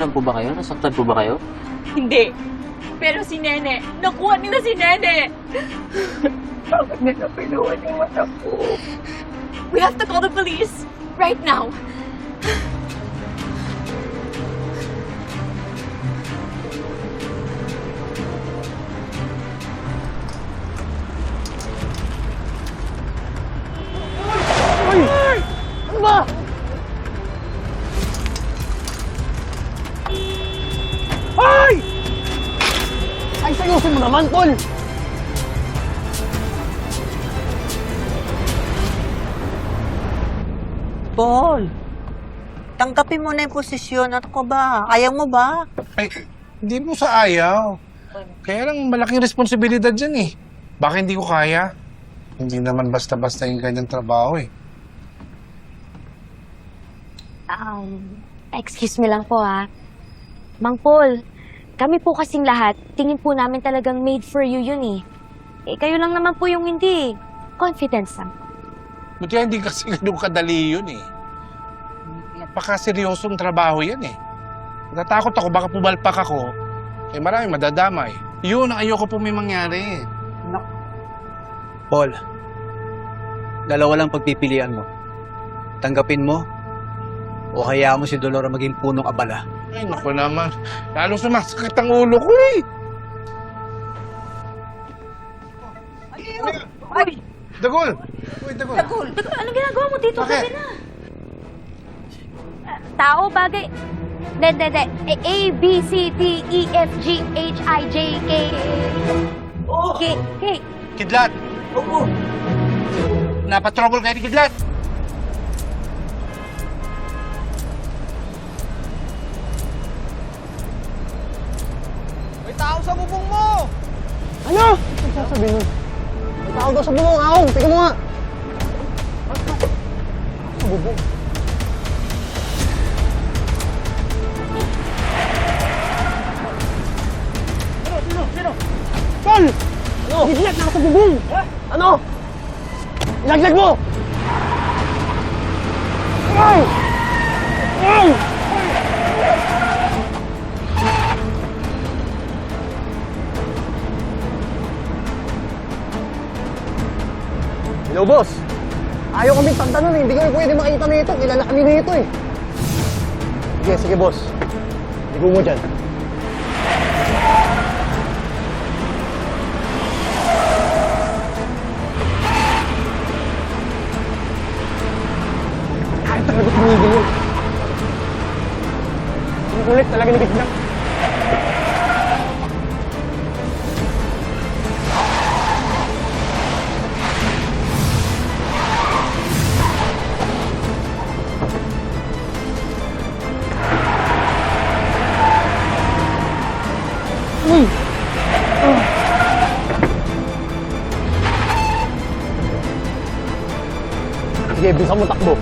Alam po ba kayo? Nasaktan po ba kayo? Hindi. Pero si Nene, nakuha nila si Nene. Bakit nila pinuha yung mata ko? We have to call the police. Right now. Ay, sayusin mo naman, tol! Paul, tanggapin mo na yung posisyon. Ano ka ba? Ayaw mo ba? Ay, hindi mo sa ayaw. Kaya lang malaking responsibilidad dyan eh. Baka hindi ko kaya. Hindi naman basta-basta yung ganyang trabaho eh. Um, excuse me lang po ha. Mang Paul, kami po kasing lahat, tingin po namin talagang made for you yun eh. Eh, kayo lang naman po yung hindi. Confidence lang. Buti hindi kasi ganun kadali yun eh. Napakaseryosong trabaho yan eh. Natatakot ako, baka pumalpak ako. Eh marami madadamay. Yun ang ayoko po may mangyari. Paul, dalawa lang pagpipilian mo. Tanggapin mo o hayaan mo si Dolora maging punong abala. Ay, naku naman. Lalo sumasakit ang ulo ko eh. Ay! Dagol! Uy, Dagol! Dagol! Dagol, anong ginagawa mo dito? Bakit? Gabi na. Tao, bagay. De, de, de. A, A, B, C, D, E, F, G, H, I, J, K. K, K. Kidlat! Oo! Napatrouble kayo ni Kidlat! Ano? Ano sasabihin mo? May tao daw sa bubong, ahong! Tingnan mo nga! Sa bubong? Sino? Sino? Sino? Tol! Ano? Gigilak na ako sa bubong! Ano? Ilaglag mo! Ay! Ay! Hello, boss. Ayaw kaming tantanan eh. Hindi kami pwede makita nito. Kilala kami nito eh. Sige, sige, boss. Ligo mo dyan. Kahit talaga tumigil yun. Ang kulit talaga ni Biglang. Sige, bisa mo takbo.